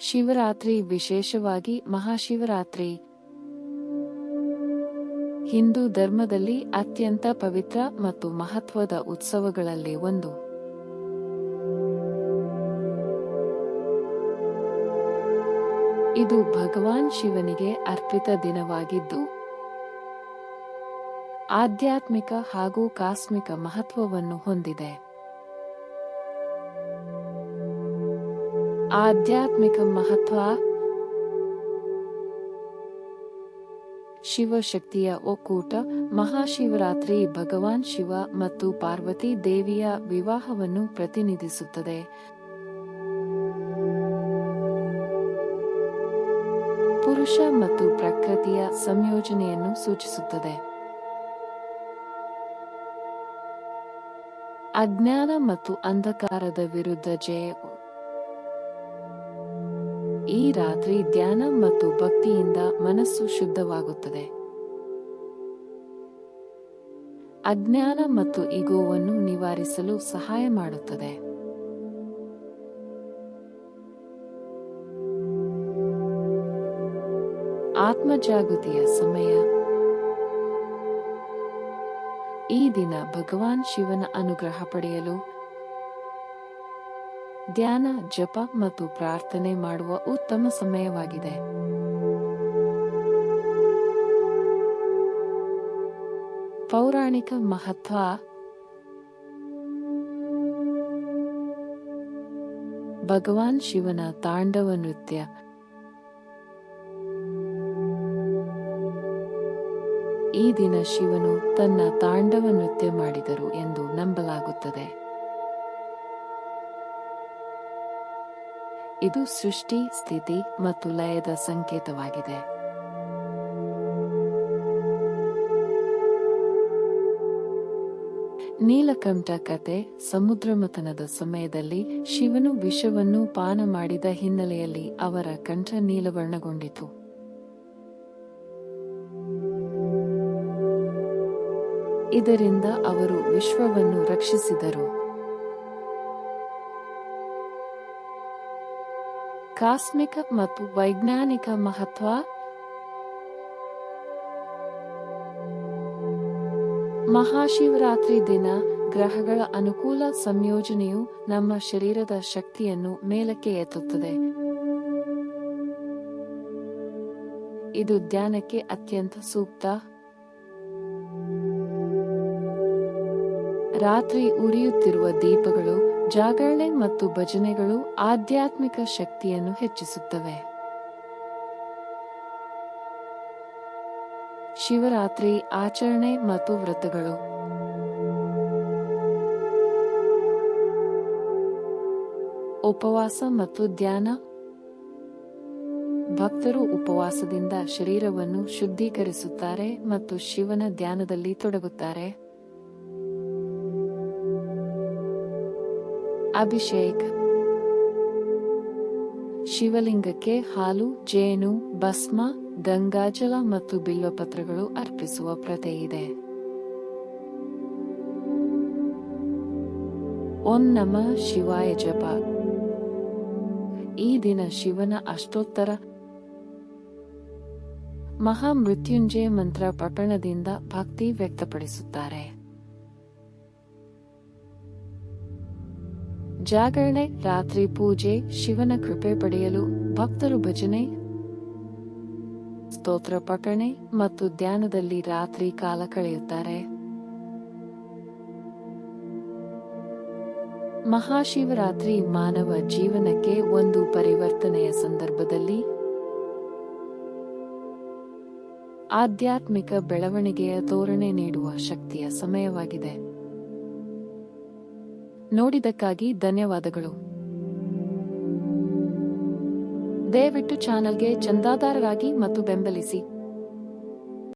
ಶಿವರಾತ್ರಿ ವಿಶೇಷವಾಗಿ ಮಹಾಶಿವರಾತ್ರಿ. ಹಿಂದೂ ಧರ್ಮದಲ್ಲಿ ಅತ್ಯಂತ ಪವಿತ್ರ ಮತ್ತು ಮಹತ್ವದ ಉತ್ಸವಗಳಲ್ಲಿ ಒಂದು. ಇದು ಭಗವಾನ್ ಶಿವನಿಗೆ ಅರ್ಪಿತ ದಿನವಾಗಿದ್ದು, ಆಧ್ಯಾತ್ಮಿಕ ಹಾಗೂ ಕಾಸ್ಮಿಕ ಮಹತ್ವವನ್ನು ಹೊಂದಿದೆ. ಆಧ್ಯಾತ್ಮಿಕ ಮಹತ್ವ ಶಿವಶಕ್ತಿಯ ಒಕ್ಕೂಟ, ಮಹಾಶಿವರಾತ್ರಿ ಭಗವಾನ್ ಶಿವ ಮತ್ತು ಪಾರ್ವತಿ ದೇವಿಯ ವಿವಾಹವನ್ನು ಪ್ರತಿನಿಧಿಸುತ್ತದೆ. ಪುರುಷ ಮತ್ತು ಪ್ರಕೃತಿಯ ಸಂಯೋಜನೆಯನ್ನು ಸೂಚಿಸುತ್ತದೆ. ಅಜ್ಞಾನ ಮತ್ತು ಅಂಧಕಾರದ ವಿರುದ್ಧ ಜಯವು ಈ ರಾತ್ರಿ ಧ್ಯಾನ ಮತ್ತು ಭಕ್ತಿಯಿಂದ ಮನಸ್ಸು ಶುದ್ಧವಾಗುತ್ತದೆ. ಅಜ್ಞಾನ ಮತ್ತು ಇಗೋವನ್ನು ನಿವಾರಿಸಲು ಸಹಾಯ ಮಾಡುತ್ತದೆ. ಆತ್ಮ ಜಾಗೃತಿಯ ಸಮಯ. ಈ ದಿನ ಭಗವಾನ್ ಶಿವನ ಅನುಗ್ರಹ ಪಡೆಯಲು ಧ್ಯಾನ, ಜಪ ಮತ್ತು ಪ್ರಾರ್ಥನೆ ಮಾಡುವ ಉತ್ತಮ ಸಮಯವಾಗಿದೆ. ಪೌರಾಣಿಕ ಮಹತ್ವ. ಭಗವಾನ್ ಶಿವನ ತಾಂಡವ ನೃತ್ಯ. ಈ ದಿನ ಶಿವನು ತನ್ನ ತಾಂಡವ ನೃತ್ಯ ಮಾಡಿದರು ಎಂದು ನಂಬಲಾಗುತ್ತದೆ. ಇದು ಸೃಷ್ಟಿ, ಸ್ಥಿತಿ ಮತ್ತು ಲಯದ ಸಂಕೇತವಾಗಿದೆ. ನೀಲಕಂಠ ಕತೆ ಸಮುದ್ರಮಥನದ ಸಮಯದಲ್ಲಿ ಶಿವನು ವಿಷವನ್ನು ಪಾನ ಮಾಡಿದ ಹಿನ್ನೆಲೆಯಲ್ಲಿ ಅವರ ಕಂಠ ನೀಲವರ್ಣಗೊಂಡಿತು. ಇದರಿಂದ ಅವರು ವಿಶ್ವವನ್ನು ರಕ್ಷಿಸಿದರು. ಕಾಸ್ಮಿಕ ಮತ್ತು ವೈಜ್ಞಾನಿಕ ಮಹತ್ವ. ಮಹಾಶಿವರಾತ್ರಿ ದಿನ ಗ್ರಹಗಳ ಅನುಕೂಲ ಸಂಯೋಜನೆಯು ನಮ್ಮ ಶರೀರದ ಶಕ್ತಿಯನ್ನು ಮೇಲಕ್ಕೆ ಎತ್ತುತ್ತದೆ. ಇದು ಧ್ಯಾನಕ್ಕೆ ಅತ್ಯಂತ ಸೂಕ್ತ. ರಾತ್ರಿ ಉರಿಯುತ್ತಿರುವ ದೀಪಗಳು ಜಾಗರಣೆ ಮತ್ತು ಭಜನೆಗಳು ಆಧ್ಯಾತ್ಮಿಕ ಶಕ್ತಿಯನ್ನು ಹೆಚ್ಚಿಸುತ್ತವೆ. ಶಿವರಾತ್ರಿ ಆಚರಣೆ ಮತ್ತು ವ್ರತಗಳು. ಉಪವಾಸ ಮತ್ತು ಧ್ಯಾನ. ಭಕ್ತರು ಉಪವಾಸದಿಂದ ಶರೀರವನ್ನು ಶುದ್ಧೀಕರಿಸುತ್ತಾರೆ ಮತ್ತು ಶಿವನ ಧ್ಯಾನದಲ್ಲಿ ತೊಡಗುತ್ತಾರೆ. ಅಭಿಷೇಕ್. ಶಿವಲಿಂಗಕ್ಕೆ ಹಾಲು, ಜೇನು, ಭಸ್ಮ, ಗಂಗಾಜಲ ಮತ್ತು ಬಿಲ್ವಪತ್ರಗಳು ಅರ್ಪಿಸುವ ಪ್ರತೆ ಇದೆ. ಓಂ ನಮ ಶಿವಾಯ ಜಪ. ಈ ದಿನ ಶಿವನ ಅಷ್ಟೋತ್ತರ ಮಹಾಮೃತ್ಯುಂಜಯ ಮಂತ್ರ ಪಠಣದಿಂದ ಭಕ್ತಿ ವ್ಯಕ್ತಪಡಿಸುತ್ತಾರೆ. ಜಾಗರಣೆ, ರಾತ್ರಿ ಪೂಜೆ, ಶಿವನ ಕೃಪೆ ಪಡೆಯಲು ಭಕ್ತರು ಭಜನೆ, ಸ್ತೋತ್ರ ಪಠಣೆ ಮತ್ತು ಧ್ಯಾನದಲ್ಲಿ ರಾತ್ರಿ ಕಾಲ ಕಳೆಯುತ್ತಾರೆ. ಮಹಾಶಿವರಾತ್ರಿ ಮಾನವ ಜೀವನಕ್ಕೆ ಒಂದು ಪರಿವರ್ತನೆಯ ಸಂದರ್ಭದಲ್ಲಿ ಆಧ್ಯಾತ್ಮಿಕ ಬೆಳವಣಿಗೆಯ ತೋರಣೆ ನೀಡುವ ಶಕ್ತಿಯ ಸಮಯವಾಗಿದೆ. ನೋಡಿದಕ್ಕಾಗಿ ಧನ್ಯವಾದಗಳು. ದಯವಿಟ್ಟು ಚಾನಲ್ಗೆ ಚಂದಾದಾರರಾಗಿ ಮತ್ತು ಬೆಂಬಲಿಸಿ.